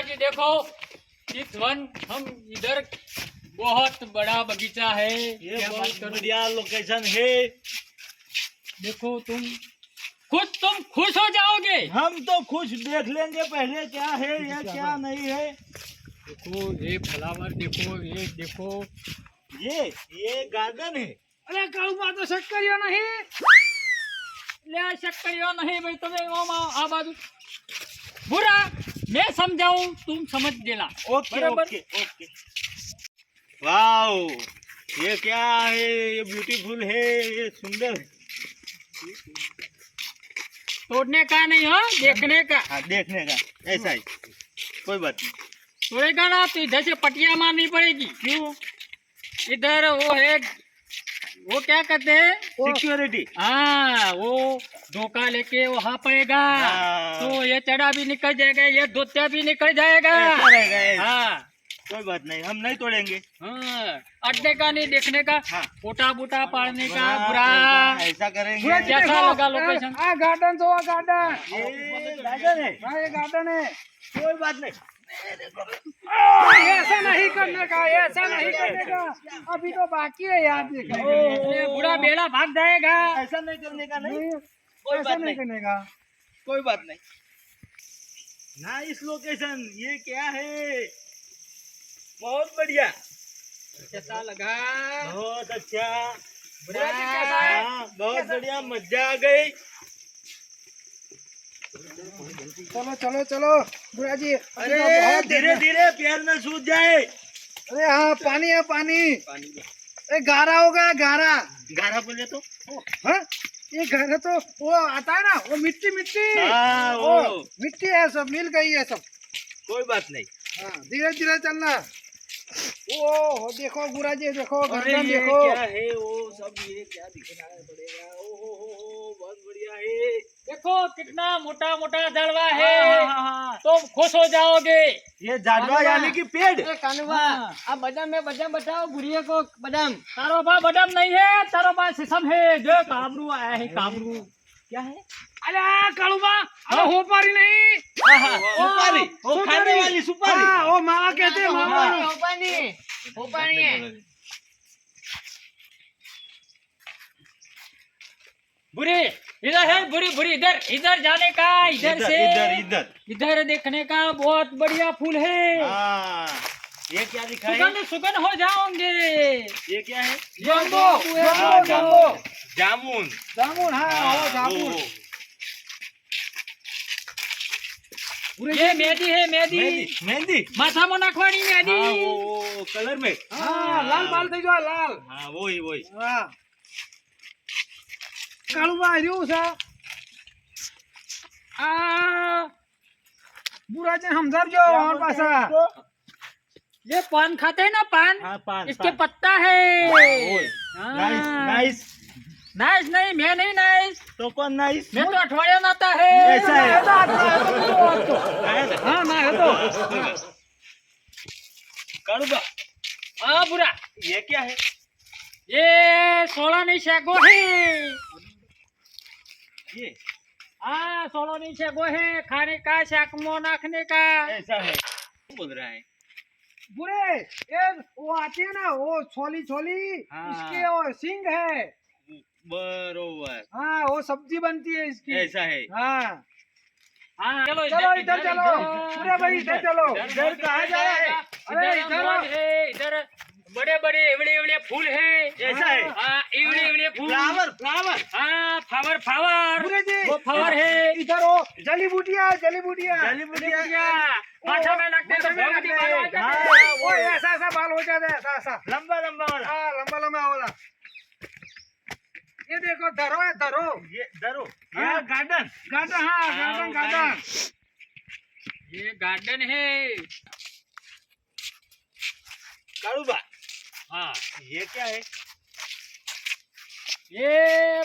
जी देखो इस वन हम इधर बहुत बड़ा बगीचा है। ये बहुत बढ़िया लोकेशन है। देखो तुम खुद तुम खुश हो जाओगे। हम तो खुश देख लेंगे पहले क्या है या क्या नहीं है। देखो ये फ्लावर देखो ये देखो। ये ये गार्डन है। अरे कहूँ बात तो शक्कर नहीं। લે શક્કરિયો નહીં ભાઈ તમે ઓમાં આ બાજુ બુરા मैं समझाऊं तुम समझ देना ओके बराबर। ओके ओके वाओ ये क्या है ये ब्यूटीफुल है ये सुंदर है तोड़ने का नहीं हो देखने का हाँ देखने का ऐसा ही कोई बात नहीं तोड़ेगा ना तो इधर से पटिया मारनी पड़ेगी क्यों इधर वो है वो क्या कहते हैं? सिक्योरिटी हाँ वो धोखा लेके वहाँ पड़ेगा। हाँ। तो ये चढ़ा भी निकल जाएगा ये धोतिया भी निकल जाएगा। हाँ। कोई बात नहीं हम नहीं तोड़ेंगे। हाँ, अड्डे का नहीं देखने का फूटा बूटा पाड़ने का बुरा। ऐसा करेंगे। जैसा लगा लोकेशन। गार्डन गार्डन गार्डन है। कोई बात नहीं। ऐसा नहीं करने का ऐसा नहीं करने का। अभी तो बाकी है यार बुरा बेड़ा भाग जाएगा। ऐसा नहीं करने का नहीं। कोई बात नहीं करने का। कोई बात नहीं। नाइस लोकेशन ये क्या है? बहुत बढ़िया। कैसा लगा। बहुत अच्छा। हाँ, बहुत बढ़िया मज़ा आ गई। चलो चलो चलो। बुरा जी अरे धीरे धीरे पैर न सूज जाए। अरे हाँ पानी है पानी। अरे गारा होगा गारा। गारा बोले तो? हाँ ये गारा तो वो आता है ना वो मिट्टी मिट्टी। हाँ, वो। मिट्टी है सब मिल गई है सब। कोई बात नहीं। हाँ धीरे धीरे चलना। ओ देखो बुरा जी देखो अरे गर्दन देखो। क्या है वो सब ये क्या दिखना पड़ेगा? ओ हो हो हो बहुत बढ़िया है। देखो कितना मोटा मोटा जड़वा हाँ, है हाँ, हाँ। तुम खुश हो जाओगे ये जाडवा यानी कि पेड़ कानूबा अब बदाम में बदाम बताओ बुढ़िया को बदाम तारो पा बदम नहीं है तारो पा सिसम है जो काबरू आया है काबरू क्या है अरे कालूबा अरे हो पारी नहीं सुपारी वो खाने वाली सुपारी हाँ वो मावा कहते हैं मावा हाँ। बुरी इधर है बुरी बुरी इधर इधर जाने का इधर से। इधर इधर। इधर देखने का बहुत बढ़िया फूल है। हाँ, ये क्या दिखा सुगन सुगन हो जाओगे। ये क्या है? जाम्बो हाँ, जाम्बो जामुन। जामुन। हाँ हो जामुन। ये मेहंदी है मेहंदी। मेहंदी माथा में नाखवानी मेहंदी। कलर में। हाँ लाल बाल થઈ જો લાલ હા વોય વોય હા કાળુબા રહ્યું છે આ બુરાજી સમજાવજો અમાર પાછા ये पान खाते हैं ना पान हाँ पान इसके पान। पत्ता है ओए, हाँ। नाइस नाइस नाइस नहीं मैं नहीं नाइस तो कौन नाइस मैं तो अठवाडिया आता है ऐसा है હા ના હે તો कड़वा हाँ बुरा ये क्या है ये सोलह नहीं शेको है ये हाँ शेको है खाने का नाखने का। ऐसा है। बोल रहा है। बुरे ये वो आती है ना वो छोली छोली हाँ। इसके वो सिंग है। बरोबर। हाँ वो सब्ज़ी बनती है इसकी। ऐसा है। हाँ। हाँ चलो चलो इधर चलो। पूरे भाई इधर चलो। इधर कहाँ जा रहा है? अरे इधर इधर। बड़े बड़े इवड़े इवड़े फूल है। ऐसा है। हाँ इवड़े इवड़े फूल। Flower flower. हाँ फ्लावर फ्लावर। वो फ्लावर है। इधर वो जली बूटिया जली बूटिया। जली बुटिया। क्या माथा में लगते तो की बाल जाते हाँ, हैं। वो ऐसा ऐसा बाल हो जाता है ऐसा ऐसा लंबा लंबा वाला। हाँ लंबा लंबा वाला। ये देखो धरो है धरो। ये दरो हाँ। ये गार्डन। गार्डन हाँ हाँ, गार्डन गार्डन। ये गार्डन है। काड़ूबा हाँ ये क्या है ये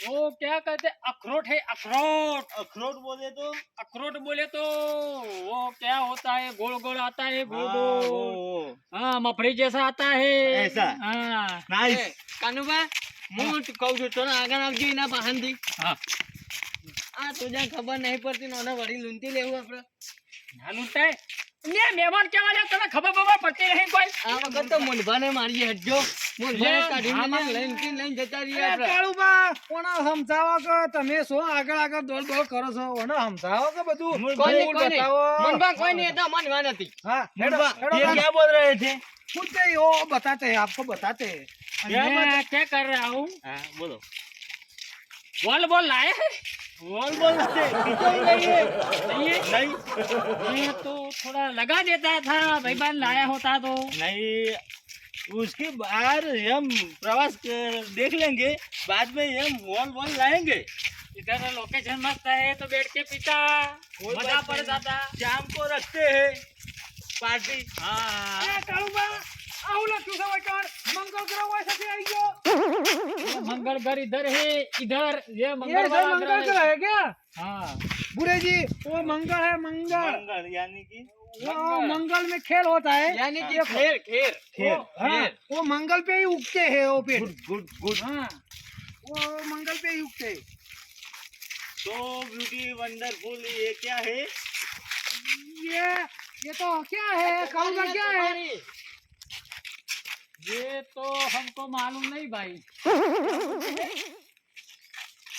वो क्या कहते हैं अखरोट है अखरोट अखरोट बोले तो अखरोट बोले तो वो क्या होता है गोल गोल आता है गोल हाँ, गोल वो- हाँ मफरी जैसा आता है ऐसा? हाँ नाइस कानूबा હું કહું છું તને આગળ આવજો એના પાસેથી હા આ તો જ્યાં ખબર નહીં પડતી નોને વળી લૂંટી લેવું આપણે નાનું તે ને મહેમાન કેવા લે તને ખબર બબર પડતી નહીં કોઈ આ વખત તો મુંડભાને મારીએ હટજો મુંડભાને લે, કાઢીને આમાં- લઈને લઈને લઈને જતા રહીએ અરે આપણે કાળુબા કોને સમજાવો કે તમે શું આગળ આગળ દોડ દોડ કરો છો ઓને સમજાવો કે બધું કોઈ નહીં, મૂળ કોઈ નહીં. બતાવો. મુંડભા કોઈ નહીં, એ તો અમારી વાત હતી. हाँ हेडो हेडो ये क्या बोल रहे थे कुछ नहीं वो बताते हैं आपको बताते हैं मैं क्या कर रहा हूँ हाँ बोलो बोल बोल लाए हैं बोल बोल नहीं है। नहीं नहीं। तो थोड़ा लगा देता था भाई बहन लाया होता तो। नहीं उसके बाद हम प्रवास देख लेंगे बाद में हम वॉल वॉल लाएँगे। इधर लोकेशन मस्त है तो बैठ के पीता। मज़ा पड़ जाता। शाम को रखते हैं। पार्टी। हाँ। मंगल ग्रह वैसे आई गयो मंगल घर इधर है इधर। ये मंगल वाला मंगल ग्रह है। क्या? हाँ। बुरे जी वो मंगल है मंगल। मंगल यानी कि? वो मंगल। में खेल होता है। यानी कि खेर वो, हाँ, वो मंगल पे ही उगते हैं वो पेड़ गुड गुड गुड। हाँ वो मंगल पे ही उगते हैं। तो ब्यूटी वंडरफुल ये क्या है? ये ये तो क्या है? काळूबा क्या है? ये तो हमको मालूम नहीं भाई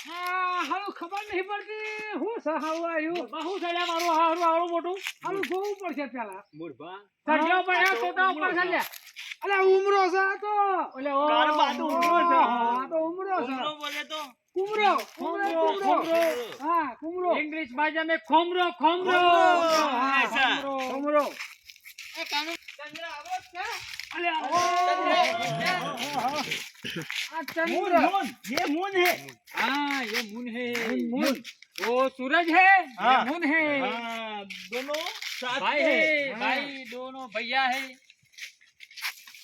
हाँ हम ખબર નહીં પડતી હું સહાવું આવ્યું બહુ ચાલ્યા મારું હારું આવડું મોટું આનું જોવું પડશે પેલા मुर्बा સળિયા ઉપર હે, ટોટા ઉપર ચાલ્યા અલે ઉમરો છે આ તો ઓલે ઓ કાર બાજુ ઉમરો છે. હા, આ તો ઉમરો છે उमरो बोले तो કુમરો કુમરો ખોમરો, કુમરો હા કુમરો इंग्लिश भाषा में खोमरो खोमरो खोमरो, हाँ, ऐसा। खोमरो। કુમરો अले ઓ, આ ચંદ્ર ये मून है हाँ ये मून है मून, मून। वो सूरज है हाँ। ये मून है हाँ, दोनों साथ भाई में है हाँ। भाई दोनों भैया है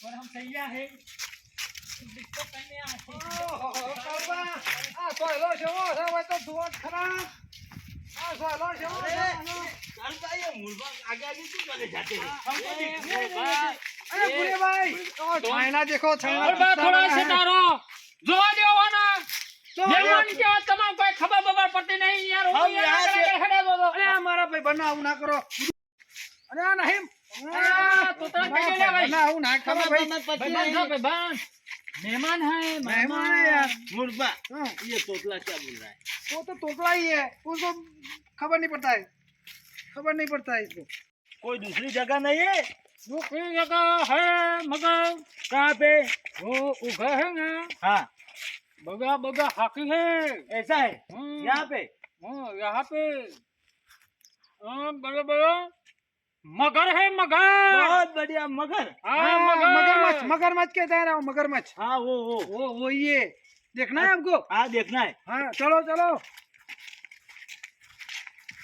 और हम सैया है जिसको कहने आते हैं। ઓહો, કાળુબા, આ સોયલો જેવો છે હોય તો જુઓ જ ખરા આ સોયલો જેવો છે આનો. चल भाई ये मुर्बा आगे आगे क्यों चले जाते हैं हमको अरे दिख- बा- અરે ભૂરેભાઈ, ઓ, છાયણા દેખો છાયણા और बात थोड़ा कितना से बड़ा है। तारो જોવા દેવાના તો મહેમાન કેવા તમામ કોઈ ખબર બબર પડતી નહીં યાર હું हम યાર यहाँ આગળ से- આગળ હેડે દો દો. અરે આ મારા ભાઈ બના આવું ના કરો અરે આ નહીં આ તો તને કહી દે ભાઈ. બના આવું ના કરો खबर ભાઈ मत पति ભાઈબંધ છો, नहीं। ભાઈબંધ. મહેમાન હે મહેમાન है यार मुर्बा हाँ, ये तोतला क्या बोल रहा है वो तो तोतला ही है उसको खबर नहीं पड़ता है खबर नहीं पड़ता है इसको कोई दूसरी जगह नहीं है है मगर कहाँ पे वो उगा है। ना हाँ बगा बगा हाकी है। ऐसा है? हम्म, यहाँ पे? हाँ, यहाँ पे। हाँ, बड़े बड़े। मगर है मगर। बहुत बढ़िया मगर। हाँ, हाँ, मगर। मगरमच्छ मगरमच्छ कहते हैं ना वो मगरमच्छ। हाँ वो वो। वो वो ये देखना है आपको हाँ देखना है। हाँ चलो चलो।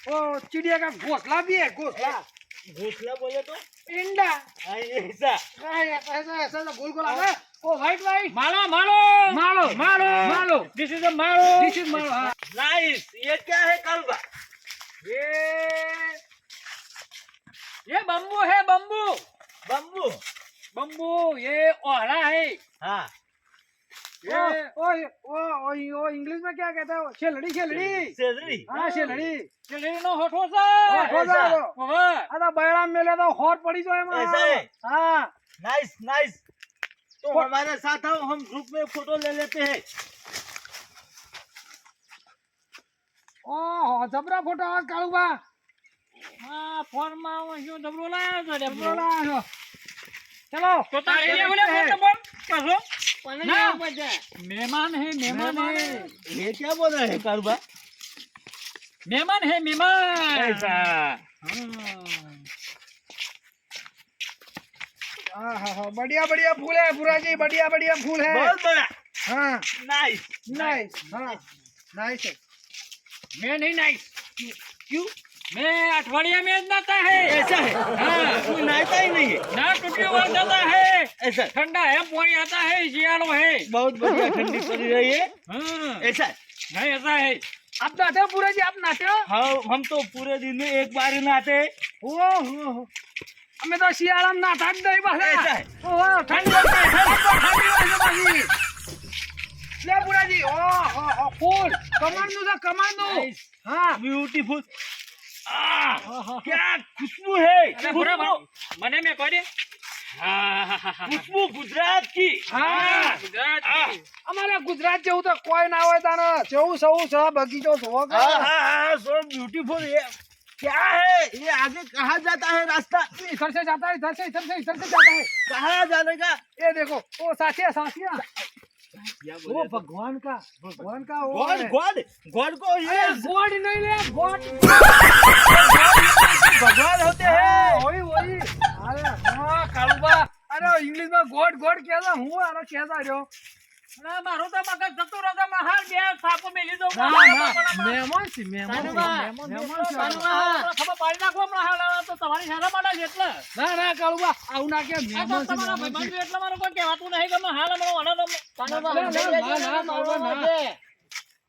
वो चिड़िया का घोसला भी है घोंसला। घोसला बोले तो? इंडा। हाँ, ऐसा। हाँ, ऐसा ऐसा ऐसा गोल गोल आता है। वो व्हाइट व्हाइट मालो मालो। मालो मालो। मालो। दिस इज़ अ मालो। दिस इज़ मालो हाँ। नाइस ये क्या है कलबा ये ये बम्बू है बम्बू। बम्बू? बम्बू ये ओहड़ा है। हाँ। ओ ओ ओ ओ ओ इंग्लिश में क्या कहता है? वो शेलड़ी। शेलड़ी। हाँ शेलड़ी। ચીડીનો હોઠો છે હોઠો છે ऐसा। वो। ઓવે. આ તો બૈરામ મેલે તો હોર પડી જાય એમાં. ऐसा है? हाँ नाइस नाइस तो हमारे साथ आओ हम ग्रुप में फोटो ले लेते हैं ઓહો જબરા ફોટો આ કાળુબા હા ફોનમાં હું શું ડબરો લાવ્યો છો ડબરો જબરો લાવ્યો છો. ચલો તો તારે લે ઓલે ફોન નંબર કશો पहले ना। यहाँ पर जाए। મહેમાન હે મહેમાન મહેમાન હે હે। ये क्या बोल रहे हैं कलबा મહેમાન હે મહેમાન ऐसा हाँ। हाँ हाँ हाँ बढ़िया बढ़िया फूल है बुरा जी बढ़िया बढ़िया फूल है बहुत बड़ा हाँ नाइस नाइस हाँ नाइस है मैं नहीं नाइस क्यों मैं अठवाडिया में जाता है ऐसा है हाँ। कोई नहाता ही नहीं है ना टूटी हुआ जाता है ऐसा ठंडा है पानी आता है जियालो है बहुत बढ़िया ठंडी पड़ी रही है हाँ, ऐसा है नहीं ऐसा है आप नाते हो बुरा जी आप नाते हो हाँ हम तो पूरे दिन में एक बार ही नहाते हैं ओ हो हो અમે તો શિયાળામાં નાતા જ નહીં પાછા ऐसा है ઓહો ઠંડી હોય છે, ઠંડી હોય છે પાછી. લે બુરાજી ઓ હો હો ફૂલ કમાન્ડનું છે કમાન્ડનું હા ब्यूटीफुल आ क्या खुशबू है અરે ભૂરા, खुशबू મને મેં કહી દે હા, હા, હા, હા. खुशबू गुजरात की હા ગુજરાત અમારા ગુજરાત જેવું તો કોઈ ના હોય તાને જેવું સવું છે બગીચો જોવો કે हाँ हाँ हाँ सो ब्यूटीफुल ये क्या है ये आगे कहाँ जाता है रास्ता इधर से जाता है इधर से इधर से इधर से जाता है कहाँ जाने का ये देखो वो साथिया साथिया क्या वो भगवान का भगवान का वो गॉड है। गॉड गॉड को ये अरे गोड नहीं ले गोड भगवान होते हैं वही वही अरे हाँ कालुबा अरे इंग्लिश में गॉड गॉड कहता हूँ अरे कहता રહ્યો ના, મારું તો મગજ જતું રહ્યું તો મહાન બે થાપો મેલી દઉં. ના મારા ના બાપાના મહેમાન છે મહેમાન છે, કાનુબા, મહેમાન મહેમાન છે. કાનુબા, ખબર પાડી નાખો હમણાં હાલ આવે તો તમારી શાળા માટે જ એટલે. ના ના કાળુબા આવું ના કે આ તો મહેમાન છે તમારા મહેમાન છે. ભાઈબંધો એટલે મારે કોઈ કહેવાતું નહીં કે હમણાં હાલ હમણાં વનો તો કાનુબા, ના, ના, ના, ના, મારવા ના, ના. માટે.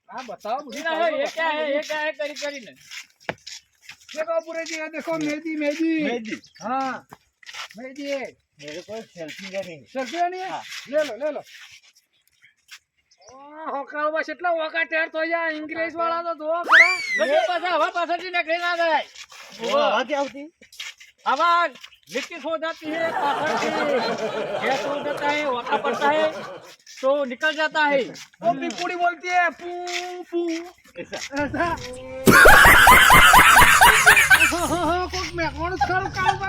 હા બતાવો બધું ના, એ બતાવો, ક્યાં હે, બતાવો. એ ક્યાં હે કરી કરીને. देखो पूरे जी ये देखो मेहंदी मेहंदी मेहंदी हाँ मेहंदी है मेरे को सेल्फी लेनी है सर्दियों नहीं है ले लो ले लो હોકાળવા કેટલા હોકા ટેર થઈ જાય ઇંગ્લિશ વાળા તો ધોવા ખરા બધે પાછા હવા પાછળથી નીકળી ના જાય હવા કે આવતી હવા मिट्टी हो जाती है पाखंड गैस हो जाता है वाता पड़ता है तो निकल जाता है वो भी पूरी बोलती है पू पू ऐसा कुछ मैं कौन सर काम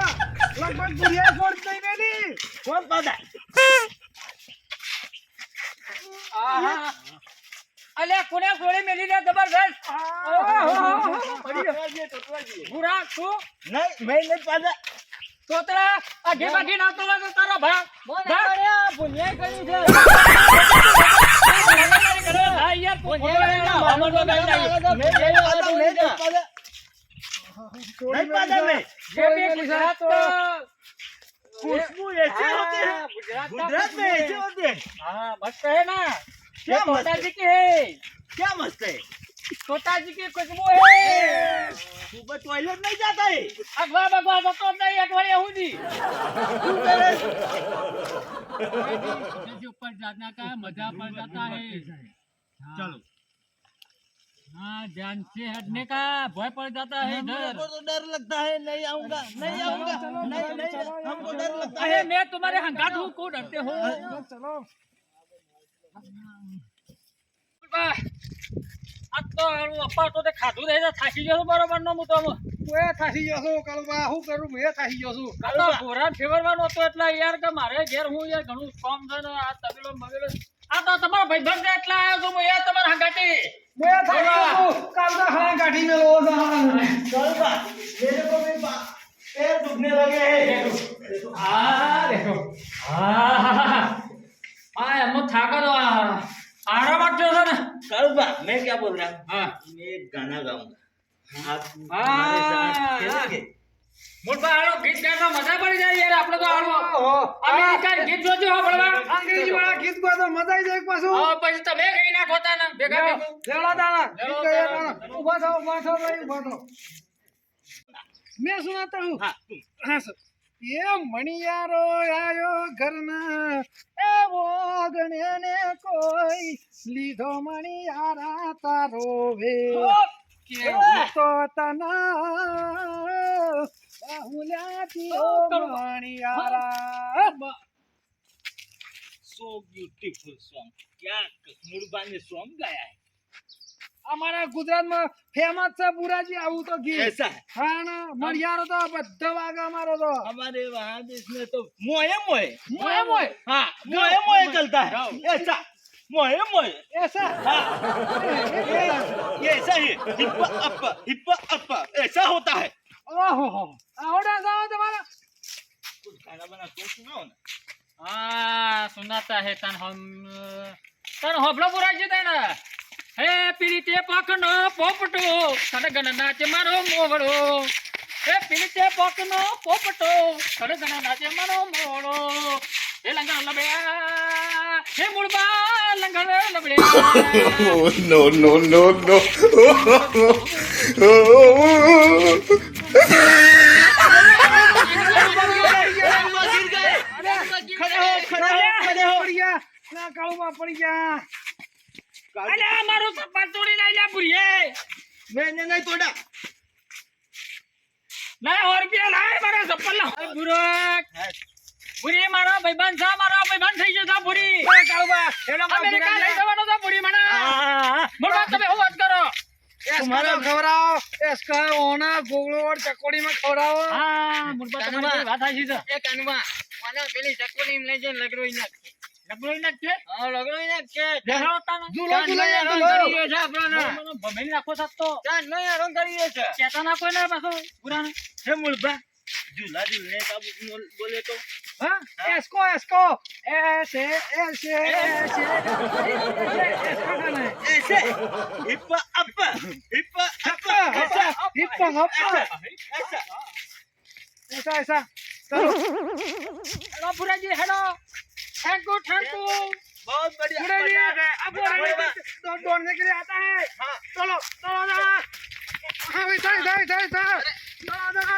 लगभग बुढ़िया छोड़ नहीं मेरी कौन पता અલે કોને ગોળી મેલી દે જબરદસ્ત ભૂરા તું નહીં મેં નહીં પાડા. તોતરા અઢી બાઠી ના તોલા તો તારો ભાગ ભાગ કર્યું છે. ये भी गुजरात का- खुशबू ऐसे होते हैं हाँ, गुजरात का गुजरात में खुशबू है। ऐसे होते हैं हाँ मस्त है ना ये क्या मस्त तोता है? जी की है क्या मस्त है तोता जी की खुशबू है सुबह टॉयलेट नहीं जाता है अगवा बगवा जतो नहीं अगवा यहूदी तू मेरे जैसे ऊपर जाना का मजा पड़ जाता है चलो हाँ ध्यान से हटने का भय पड़ जाता है इधर हमको तो डर लगता है नहीं आऊंगा नहीं आऊंगा नहीं नहीं हमको डर लगता अरे है मैं तुम्हारे हंगात हूँ क्यों डरते हो ચલો આ તો હારું અપ્પા તો તે ખાધું રહે થાકી ગયો છું બરોબર નો હું તો આમ. હું એ થાકી ગયો છું કાળવા શું કરું હું એ થાકી ગયો છું આ તો ઘોડા ફેરવવાનો હતો એટલે યાર કે મારે ઘેર હું યાર ઘણું કામ છે ને આ તબેલો ને બબેલો. આ તો તમારો ભાઈબંધ છે એટલે આવ્યો છું હું યાર તમારા मेरा था वो कल का खाना काटी में लो सामान कल का मेरे को पैर दुखने लगे हैं देखो। आ देखो। आ आए हम थाका तो आरा बात तो जो ना। कल का मैं क्या बोल रहा हूँ? हाँ। मैं गाना गाऊँगा। हाँ, हाँ। आप हमारे મોટા મેં મણિયારો આયો ઘરના. એવો ગણ્યને કોઈ લીધો મણિયારા તારો વે કે હું તો તના. so beautiful song. ક્યાં કસમુરબાને સોંગ ગાયા હે. અમારા ગુજરાતમાં ફેમસ છે બુરાજી આવું તો ગીત. હા. ના મણિયારો તો બધો વાગે અમારો તો. અમારે મહાદેશ ને તો મોએ મોએ. મોએ મોએ. હા મોએ મોએ ચલતા હે. એસા. મોએ મોએ. એસા. હા. એસા હે. Hip up hip up. એસા હોતા હે. ઓહો આવડા ગાવ તમારો. કાલા બના તો સુનો ને? આ સુનાતા હે તન હમ તન હોબળો પુરા જે તન. હે પીડી તે પકનો પોપટો સડગન નાચે મારો મોવડો. હે પીડી તે પકનો પોપટો સડગન નાચે મારો મોવડો. એ લંગણ લબડ્યા. હે મૂળબા લંગણ લબડ્યા. નો નો નો નો. કાળુમાં પડી ગયા અરે મારું સપાટ તોડી નાખ્યા ભૂરીએ. નહીં નહીં નહીં તોડા નહીં ઓર રૂપિયા લાય મારા સપ્પલ ના બુરક ભૂરી મારો ભાઈબંધ છે મારો ભાઈબંધ થઈ જતા ભૂરી. અમેરિકા લઈ જવાનો છે ભૂરી મને. મોટો તમે હું વાત કરો? તમારા ખવડાવો એસકા ઓના ગોગળોડ ચકોડીમાં ખવડાવો. હા મુરબા તમારી વાત સાચી છે? એ કાનવા મને પેલી ચકોડી લઈ જઈને લગડોઈ નાખ લગડોઈ નાખજે? હા લગડોઈ નાખ કે દેખાડો તાને. ઝૂલો ઝૂલો હેરાન કરી છે આપણને. મને નાખો સાત ચાલ નહીં હેરાન કરી છે કહેતા ના કોઈ ને પાછો પુરાને હે મુલભા જુલા કાબુ બોલે તો. हाँ? इसको इसको ऐसे ऐसे ऐसे। ऐसे। Hip up. Hip up. ऐसा। Hip up. ऐसा। ऐसा। करो हेलो पूरा जी hello. Thank you thank you. बहुत बढ़िया मज़ा आ गया अब और तो दौड़ने के लिए आता है। हाँ। चलो चलो जरा हाँ इधर इधर इधर इधर चलो जरा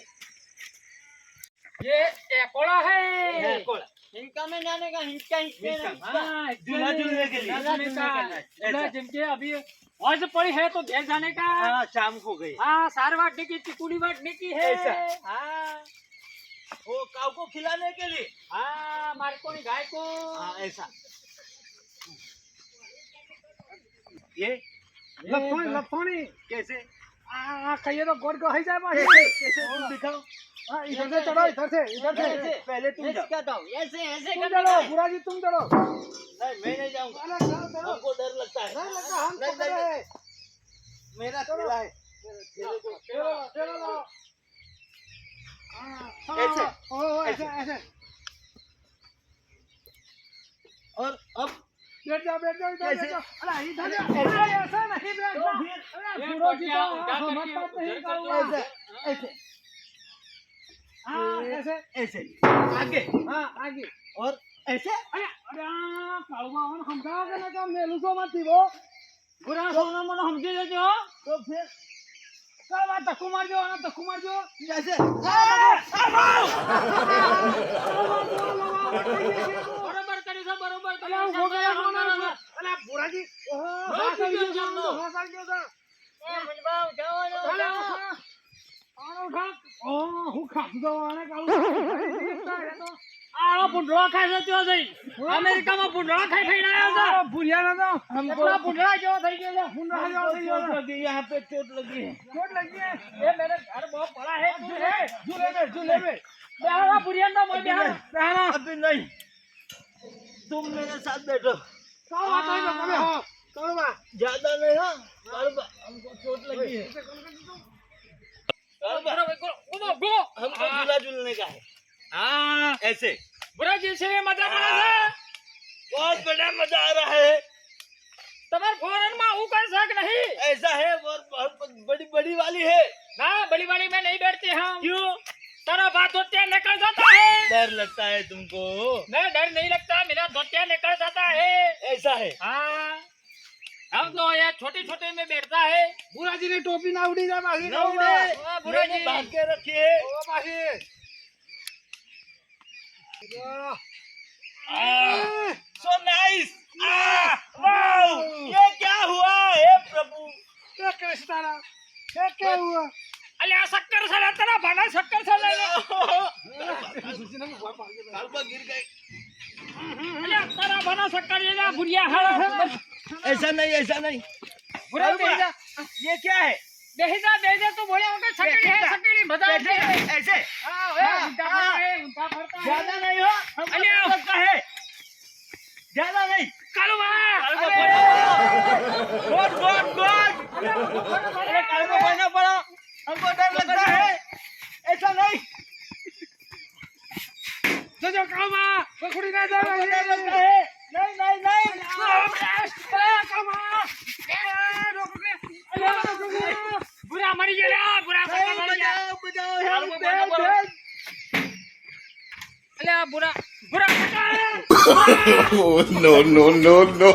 ये एकोला है। हिंका में जाने का हिंका हिंका हाँ, झूला झूलने के लिए। झूला झूलने का झूला अभी आज पड़ी है तो देर जाने का। हाँ शाम को गई। हाँ सार बांटने की चिकुड़ी बांटने की है? हाँ। वो काव को खिलाने के लिए। हाँ मारे को नहीं गाय को। हाँ ऐसा। ये? लफोणी लफोणी कैसे? आ कहिए तो गोड़ को है जाए कैसे तुम दिखाओ। हाँ इधर से चढ़ो इधर से इधर से। पहले तुम जाओ। ऐसे ऐसे तुम चलो पूरा जी तुम चलो नहीं मैं नहीं जाऊँगा। चलो चलो चलो हमको डर लगता है। नहीं लगा हम नहीं, तो नहीं, मेरा खेला है। चलो चलो ऐसे? ऐसे। ऐसे। और अब બેટા જજો તો ફેર કાળવા તકુ મારજો અને તકુ મારજો? એસે બરોબર કરી બરોબર કરી બાજી ઓહો બાજી જલ્લો હોસાઈ ગયો તો એ મનબાવ જાઓ જાઓ આનો ઠાક ઓહો હું ખાધો આને કાળો આ ભૂંડળો ખાઈ જતો જઈ અમેરિકામાં ભૂંડળો ખાઈ ખાઈ આવ્યો છે. ભૂરિયા નતો એટલા ભૂંડળા જેવો થઈ ગયો છે? ભૂંડળા જેવો થઈ ગયો લગી યહાં પે ચોટ લગી. ચોટ લગી. એ મેરે ઘર બહુ પડા હે તું બે ઝૂલે બે બેહાડા ભૂરિયા નો મોય બેહાડા. બેહાડા. અભી નહીં તું મેરે સાથ બેઠો. કઈ દો તમે હો કાળવા ज्यादा नहीं हाँ बराबर, हमको चोट लगी है बराबर, उधर गो हमको झूला झूलने का है हाँ ऐसे बुरा जी से मजा पड़ा છે बहुत बड़ा मजा आ रहा है તમાર ફોરન માં હું कर सक नहीं ऐसा है बहुत बहुत बड़ी बड़ी वाली है ना बड़ी बड़ी में नहीं बैठते हम क्यों सारा बात धोतिया निकल जाता है। डर लगता है तुमको। मैं डर नहीं लगता मेरा धोतिया निकल जाता है। ऐसा है? हाँ। हम तो ये छोटे छोटे में बैठता है। बुरा जी ने टोपी ना उड़ी जा माही ना उड़े। हाँ, बुरा जी। बाँध के रखी है। ओ माही सो नाइस वाव ये क्या हुआ? हे प्रभु। क्या कृष्णा क्या क्या हुआ? अरे ऐसा शक्कर सड़ा भांडा शक्कर सड़ा गिर गए तेरा भांडा शक्कर ये ऐसा नहीं ऐसा नहीं। ये क्या है? देहिदा देहिदा तो बोले होंगे सकड़ी है सकड़ी बता दे। ऐसे। हाँ, हाँ, हाँ। ज़्यादा नहीं हो अरे लगता है। ज़्यादा नहीं। कालू गोड गोड गोड अरे कालू बना पड़ा। हमको डर लगता है ऐसा नहीं जो जो काम आ पकड़ी ना जाओ हमको है नहीं नहीं नहीं काम आ बुरा मरी गया बुरा मरी गया बजाओ बजाओ अरे बुरा बुरा no no no no